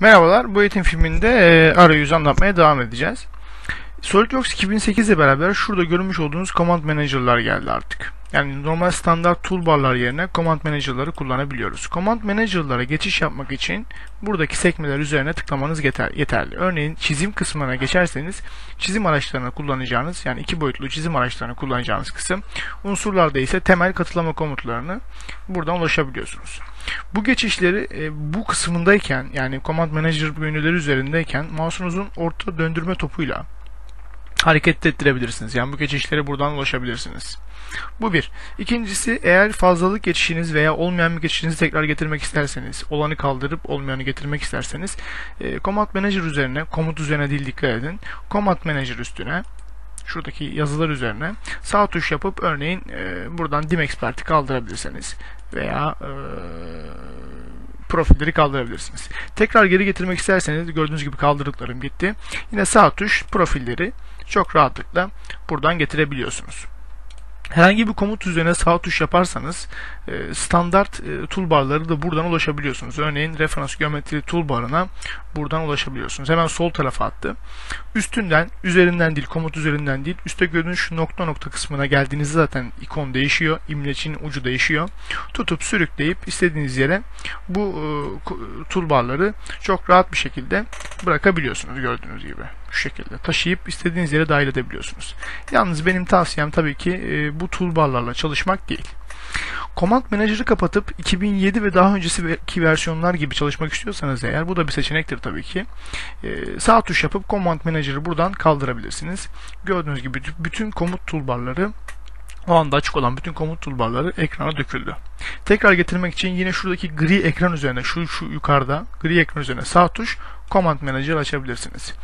Merhabalar, bu eğitim filminde e, arayüzü anlatmaya devam edeceğiz. SolidWorks 2008 ile beraber şurada görmüş olduğunuz Command Manager'lar geldi artık. Yani normal standart toolbarlar yerine Command Manager'ları kullanabiliyoruz. Command Manager'lara geçiş yapmak için buradaki sekmeler üzerine tıklamanız yeter, yeterli. Örneğin çizim kısmına geçerseniz çizim araçlarını kullanacağınız yani iki boyutlu çizim araçlarını kullanacağınız kısım unsurlarda ise temel katılama komutlarını buradan ulaşabiliyorsunuz. Bu geçişleri e, bu kısmındayken yani Command Manager menüleri üzerindeyken mouse'unuzun orta döndürme topuyla hareket ettirebilirsiniz. Yani bu geçişlere buradan ulaşabilirsiniz. Bu bir. İkincisi eğer fazlalık geçişiniz veya olmayan bir geçişinizi tekrar getirmek isterseniz, olanı kaldırıp olmayanı getirmek isterseniz e, Command Manager üzerine, komut üzerine değil dikkat edin. Command Manager üstüne şuradaki yazılar üzerine sağ tuş yapıp örneğin e, buradan dim expert'i kaldırabilirseniz veya e, profilleri kaldırabilirsiniz. Tekrar geri getirmek isterseniz gördüğünüz gibi kaldırdıklarım gitti. Yine sağ tuş profilleri çok rahatlıkla buradan getirebiliyorsunuz. Herhangi bir komut üzerine sağ tuş yaparsanız e, standart e, toolbarları da buradan ulaşabiliyorsunuz. Örneğin referans geometri toolbarına buradan ulaşabiliyorsunuz. Hemen sol tarafa attı. Üstünden, üzerinden değil, komut üzerinden değil, üstte gördüğünüz şu nokta nokta kısmına geldiğinizde zaten ikon değişiyor. İmleçin ucu değişiyor. Tutup sürükleyip istediğiniz yere bu e, toolbarları çok rahat bir şekilde bırakabiliyorsunuz gördüğünüz gibi. Şu şekilde taşıyıp istediğiniz yere dahil edebiliyorsunuz. Yalnız benim tavsiyem tabii ki bu toolbarlarla çalışmak değil. Command Manager'ı kapatıp 2007 ve daha önceki versiyonlar gibi çalışmak istiyorsanız eğer bu da bir seçenektir tabii ki. Ee, sağ tuş yapıp Command Manager'ı buradan kaldırabilirsiniz. Gördüğünüz gibi bütün komut toolbarları o anda açık olan bütün komut toolbarları ekrana döküldü. Tekrar getirmek için yine şuradaki gri ekran üzerine, şu, şu yukarıda gri ekran üzerine sağ tuş Command Manager açabilirsiniz.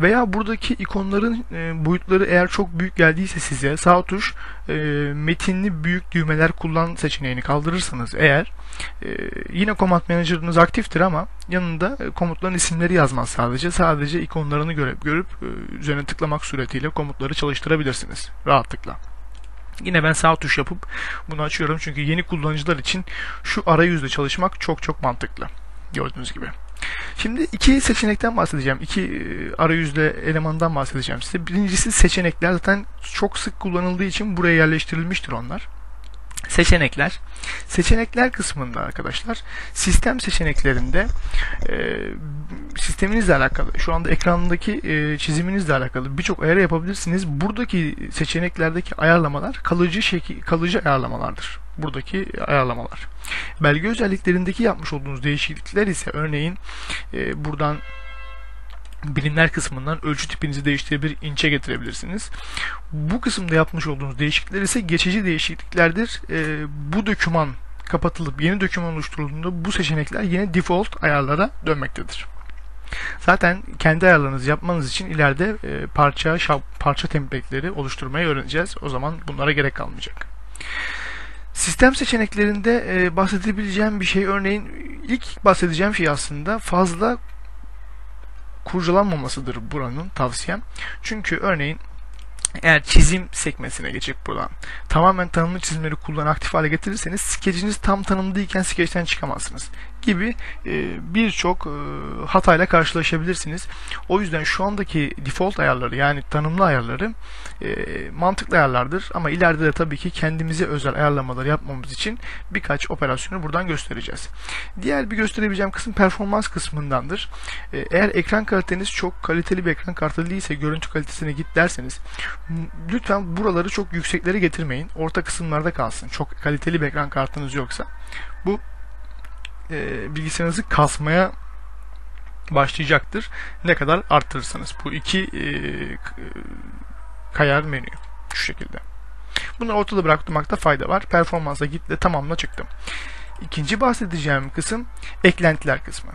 Veya buradaki ikonların e, boyutları eğer çok büyük geldiyse size sağ tuş e, metinli büyük düğmeler kullan seçeneğini kaldırırsanız eğer e, yine Command Manager'ınız aktiftir ama yanında e, komutların isimleri yazmaz sadece. Sadece ikonlarını görüp, görüp e, üzerine tıklamak suretiyle komutları çalıştırabilirsiniz rahatlıkla. Yine ben sağ tuş yapıp bunu açıyorum çünkü yeni kullanıcılar için şu arayüzle çalışmak çok çok mantıklı. Gördüğünüz gibi. Şimdi iki seçenekten bahsedeceğim. İki e, arayüzle elemandan bahsedeceğim size. Birincisi seçenekler zaten çok sık kullanıldığı için buraya yerleştirilmiştir onlar. Seçenekler. Seçenekler kısmında arkadaşlar sistem seçeneklerinde e, sisteminizle alakalı şu anda ekrandaki e, çiziminizle alakalı birçok ayarı yapabilirsiniz. Buradaki seçeneklerdeki ayarlamalar kalıcı şekil kalıcı ayarlamalardır. Buradaki ayarlamalar. Belge özelliklerindeki yapmış olduğunuz değişiklikler ise örneğin e, buradan bilimler kısmından ölçü tipinizi değiştirebilir, inçe getirebilirsiniz. Bu kısımda yapmış olduğunuz değişiklikler ise geçici değişikliklerdir. E, bu doküman kapatılıp yeni doküman oluşturulduğunda bu seçenekler yine default ayarlara dönmektedir. Zaten kendi ayarlarınızı yapmanız için ileride e, parça parça template'leri oluşturmayı öğreneceğiz. O zaman bunlara gerek kalmayacak. Sistem seçeneklerinde e, bahsedebileceğim bir şey örneğin ilk bahsedeceğim şey aslında fazla kurcalanmamasıdır buranın tavsiyem. Çünkü örneğin eğer çizim sekmesine geçip buradan tamamen tanımlı çizimleri kullan aktif hale getirirseniz skeciniz tam tanımlıyken skeçten çıkamazsınız gibi e, birçok e, hatayla karşılaşabilirsiniz. O yüzden şu andaki default ayarları yani tanımlı ayarları e, mantıklı ayarlardır ama ileride de tabii ki kendimize özel ayarlamalar yapmamız için birkaç operasyonu buradan göstereceğiz. Diğer bir gösterebileceğim kısım performans kısmındandır. E, eğer ekran kaliteniz çok kaliteli bir ekran kartı değilse görüntü kalitesine git derseniz lütfen buraları çok yükseklere getirmeyin. Orta kısımlarda kalsın. Çok kaliteli bir ekran kartınız yoksa. Bu e, bilgisayarınızı kasmaya başlayacaktır. Ne kadar arttırırsanız. Bu iki e, kayar menü. Şu şekilde. Bunları ortada bırakmakta fayda var. Performansa gitle tamamla çıktım. İkinci bahsedeceğim kısım eklentiler kısmı.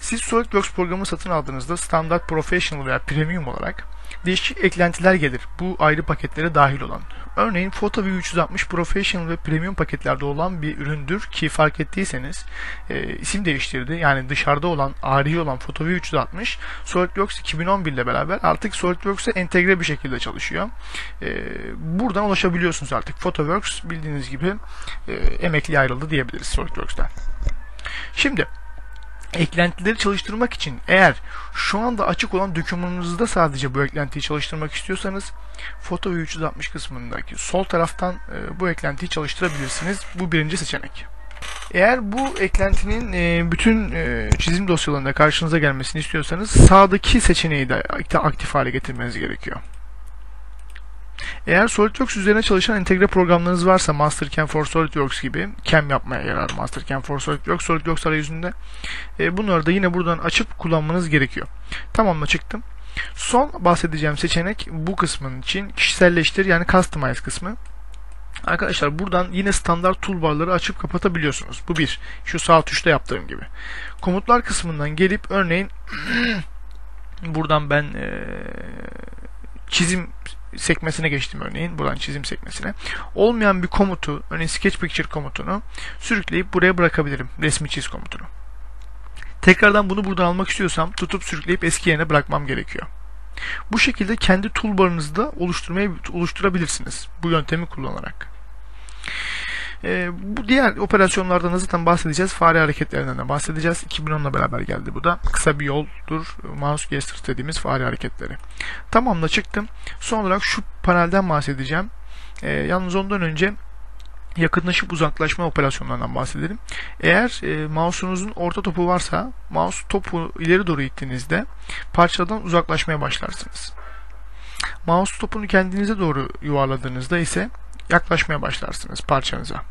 Siz SolidWorks programı satın aldığınızda standart professional veya premium olarak değişik eklentiler gelir. Bu ayrı paketlere dahil olan. Örneğin PhotoView 360 Professional ve Premium paketlerde olan bir üründür ki fark ettiyseniz e, isim değiştirdi. Yani dışarıda olan, ari olan PhotoView 360 SolidWorks 2011 ile beraber artık SolidWorks'e entegre bir şekilde çalışıyor. E, buradan ulaşabiliyorsunuz artık. PhotoWorks bildiğiniz gibi e, emekli ayrıldı diyebiliriz SolidWorks'ten. Şimdi eklentileri çalıştırmak için eğer şu anda açık olan dokümanınızda sadece bu eklentiyi çalıştırmak istiyorsanız foto ve 360 kısmındaki sol taraftan e, bu eklentiyi çalıştırabilirsiniz. Bu birinci seçenek. Eğer bu eklentinin e, bütün e, çizim dosyalarında karşınıza gelmesini istiyorsanız sağdaki seçeneği de aktif hale getirmeniz gerekiyor. Eğer SolidWorks üzerine çalışan entegre programlarınız varsa Mastercam for SolidWorks gibi CAM yapmaya yarar Mastercam for SolidWorks SolidWorks arayüzünde e, bunları da yine buradan açıp kullanmanız gerekiyor. Tamamla çıktım. Son bahsedeceğim seçenek bu kısmın için kişiselleştir yani customize kısmı. Arkadaşlar buradan yine standart toolbarları açıp kapatabiliyorsunuz. Bu bir. Şu sağ tuşta yaptığım gibi. Komutlar kısmından gelip örneğin buradan ben e, çizim sekmesine geçtim örneğin. Buradan çizim sekmesine. Olmayan bir komutu, örneğin sketch picture komutunu sürükleyip buraya bırakabilirim. Resmi çiz komutunu. Tekrardan bunu buradan almak istiyorsam tutup sürükleyip eski yerine bırakmam gerekiyor. Bu şekilde kendi toolbar'ınızı da oluşturmaya oluşturabilirsiniz. Bu yöntemi kullanarak. E, bu diğer operasyonlardan da zaten bahsedeceğiz. Fare hareketlerinden de bahsedeceğiz. 2010'la beraber geldi bu da. Kısa bir yoldur. Mouse gesture dediğimiz fare hareketleri. Tamamla çıktım. Son olarak şu panelden bahsedeceğim. E, yalnız ondan önce yakınlaşıp uzaklaşma operasyonlarından bahsedelim. Eğer e, mouse'unuzun orta topu varsa mouse topu ileri doğru ittiğinizde parçadan uzaklaşmaya başlarsınız. Mouse topunu kendinize doğru yuvarladığınızda ise yaklaşmaya başlarsınız parçanıza.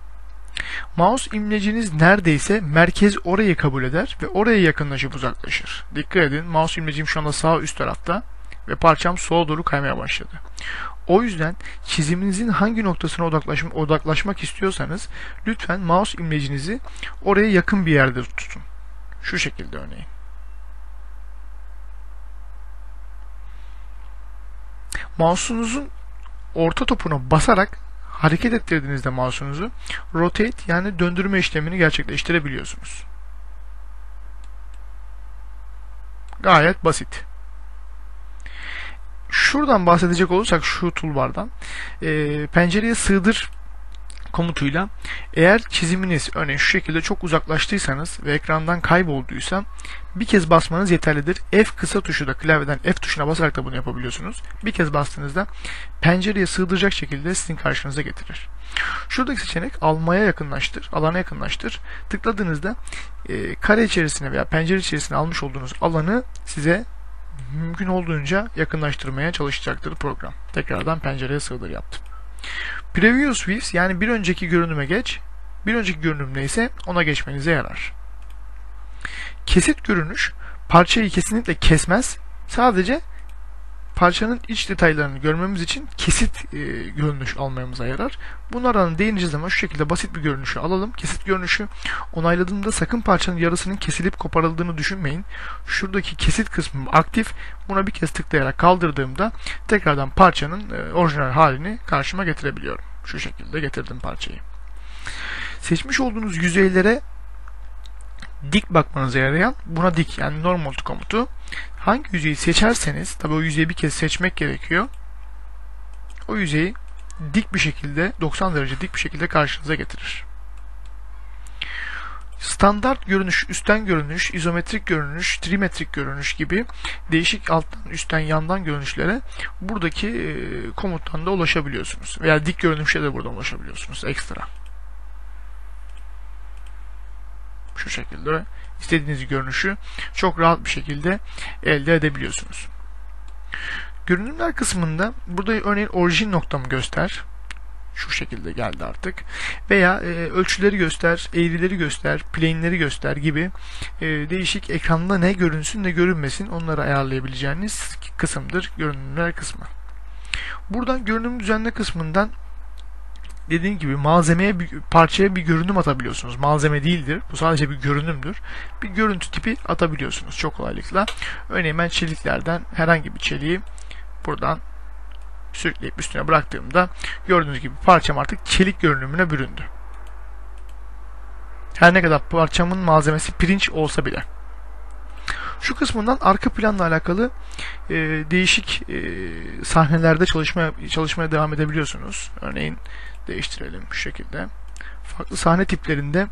Mouse imleciniz neredeyse merkez orayı kabul eder ve oraya yakınlaşıp uzaklaşır. Dikkat edin mouse imlecim şu anda sağ üst tarafta ve parçam sola doğru kaymaya başladı. O yüzden çiziminizin hangi noktasına odaklaşma, odaklaşmak istiyorsanız lütfen mouse imlecinizi oraya yakın bir yerde tutun. Şu şekilde örneğin. Mouse'unuzun orta topuna basarak hareket ettirdiğinizde mouse'unuzu rotate yani döndürme işlemini gerçekleştirebiliyorsunuz. Gayet basit. Şuradan bahsedecek olursak şu toolbar'dan e, pencereye sığdır komutuyla eğer çiziminiz örneğin şu şekilde çok uzaklaştıysanız ve ekrandan kaybolduysa bir kez basmanız yeterlidir. F kısa tuşu da klavyeden F tuşuna basarak da bunu yapabiliyorsunuz. Bir kez bastığınızda pencereye sığdıracak şekilde sizin karşınıza getirir. Şuradaki seçenek almaya yakınlaştır, alana yakınlaştır. Tıkladığınızda e, kare içerisine veya pencere içerisine almış olduğunuz alanı size mümkün olduğunca yakınlaştırmaya çalışacaktır program. Tekrardan pencereye sığdır yaptım. Previous views yani bir önceki görünüme geç, bir önceki görünüm neyse ona geçmenize yarar. Kesit görünüş parçayı kesinlikle kesmez, sadece parçanın iç detaylarını görmemiz için kesit e, görünüş almamıza yarar. Bunlardan değineceğiz ama şu şekilde basit bir görünüşü alalım. Kesit görünüşü onayladığımda sakın parçanın yarısının kesilip koparıldığını düşünmeyin. Şuradaki kesit kısmı aktif. Buna bir kez tıklayarak kaldırdığımda tekrardan parçanın e, orijinal halini karşıma getirebiliyorum. Şu şekilde getirdim parçayı. Seçmiş olduğunuz yüzeylere dik bakmanıza yarayan buna dik yani normal komutu hangi yüzeyi seçerseniz tabi o yüzeyi bir kez seçmek gerekiyor. O yüzeyi dik bir şekilde 90 derece dik bir şekilde karşınıza getirir. Standart görünüş, üstten görünüş, izometrik görünüş, trimetrik görünüş gibi değişik alttan, üstten, yandan görünüşlere buradaki komuttan da ulaşabiliyorsunuz. Veya dik görünüşe de buradan ulaşabiliyorsunuz ekstra. Şu şekilde istediğiniz görünüşü çok rahat bir şekilde elde edebiliyorsunuz. Görünümler kısmında burada örneğin orijin noktamı göster. Şu şekilde geldi artık. Veya e, ölçüleri göster, eğrileri göster, plane'leri göster gibi e, değişik ekranda ne görünsün ne görünmesin onları ayarlayabileceğiniz kısımdır görünümler kısmı. Buradan görünüm düzenle kısmından dediğim gibi malzemeye bir parçaya bir görünüm atabiliyorsunuz. Malzeme değildir. Bu sadece bir görünümdür. Bir görüntü tipi atabiliyorsunuz çok kolaylıkla. Örneğin ben çeliklerden herhangi bir çeliği buradan sürükleyip üstüne bıraktığımda gördüğünüz gibi parçam artık çelik görünümüne büründü. Her ne kadar parçamın malzemesi pirinç olsa bile. Şu kısmından arka planla alakalı e, değişik e, sahnelerde çalışma çalışmaya devam edebiliyorsunuz. Örneğin değiştirelim şu şekilde. Farklı sahne tiplerinde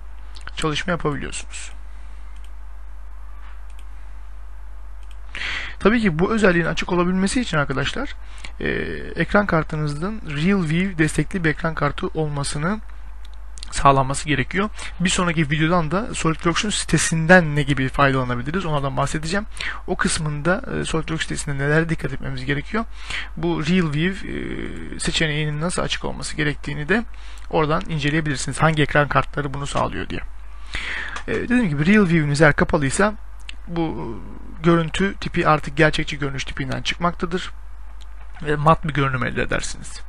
çalışma yapabiliyorsunuz. Tabii ki bu özelliğin açık olabilmesi için arkadaşlar e, ekran kartınızın Real View destekli bir ekran kartı olmasını sağlanması gerekiyor. Bir sonraki videodan da SolidWorks'un sitesinden ne gibi faydalanabiliriz onlardan bahsedeceğim. O kısmında e, SolidWorks sitesinde neler dikkat etmemiz gerekiyor. Bu RealView e, seçeneğinin nasıl açık olması gerektiğini de oradan inceleyebilirsiniz. Hangi ekran kartları bunu sağlıyor diye. E, dediğim gibi RealView'ünüz eğer kapalıysa bu görüntü tipi artık gerçekçi görünüş tipinden çıkmaktadır ve mat bir görünüm elde edersiniz.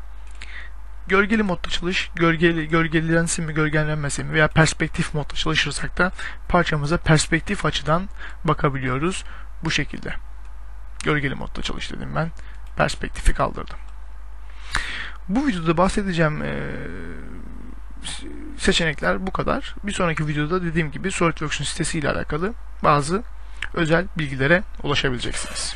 Gölgeli modda çalış, gölgeli, gölgelensin mi, gölgelenmesin mi veya perspektif modda çalışırsak da parçamıza perspektif açıdan bakabiliyoruz bu şekilde. Gölgeli modda çalış dedim ben, perspektifi kaldırdım. Bu videoda bahsedeceğim e, seçenekler bu kadar. Bir sonraki videoda dediğim gibi SolidWorks'un sitesiyle alakalı bazı özel bilgilere ulaşabileceksiniz.